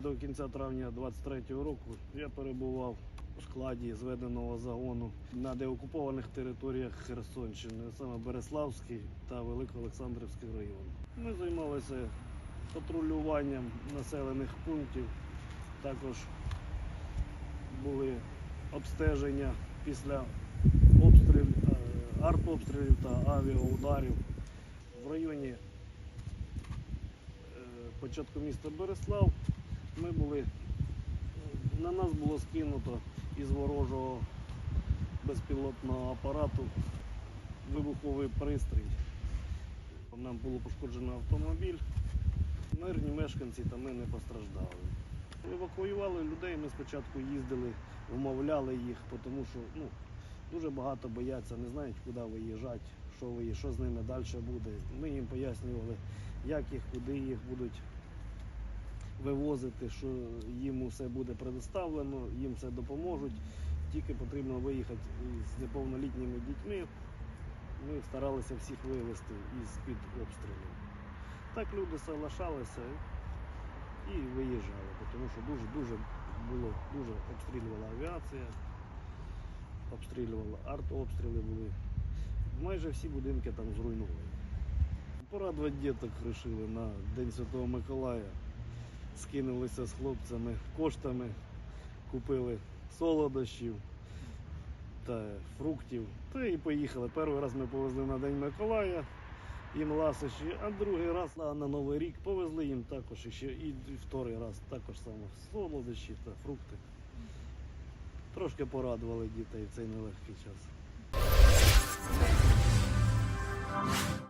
До кінця травня 23-го року я перебував у складі зведеного загону на деокупованих територіях Херсонщини, саме Береславський та Великоолександрівський район. Ми займалися патрулюванням населених пунктів, також були обстеження після обстрілів, е, артобстрілів та авіаударів в районі е, початку міста Береслав. Ми були, на нас було скинуто із ворожого безпілотного апарату вибуховий пристрій. Нам було пошкоджено автомобіль. Мирні мешканці та ми не постраждали. Евакуювали людей, ми спочатку їздили, вмовляли їх, тому що ну, дуже багато бояться, не знають, куди виїжджати, що, ви, що з ними далі буде. Ми їм пояснювали, як їх, куди їх будуть вивозити, що їм усе буде предоставлено, їм все допоможуть. Тільки потрібно виїхати з неповнолітніми дітьми. Ми старалися всіх вивезти із-під обстрілів. Так люди соглашалися і виїжджали, тому що дуже-дуже було, дуже обстрілювала авіація, обстрілювала артобстріли були. Майже всі будинки там зруйновані. Порадувати діток вирішили на День Святого Миколая. Скинулися з хлопцями коштами, купили солодощів та фруктів. Та і поїхали. Перший раз ми повезли на День Миколая їм ласощі, а другий раз на, Новий рік повезли їм також і ще і, вторий раз також само солодощі та фрукти. Трошки порадували дітей в цей нелегкий час.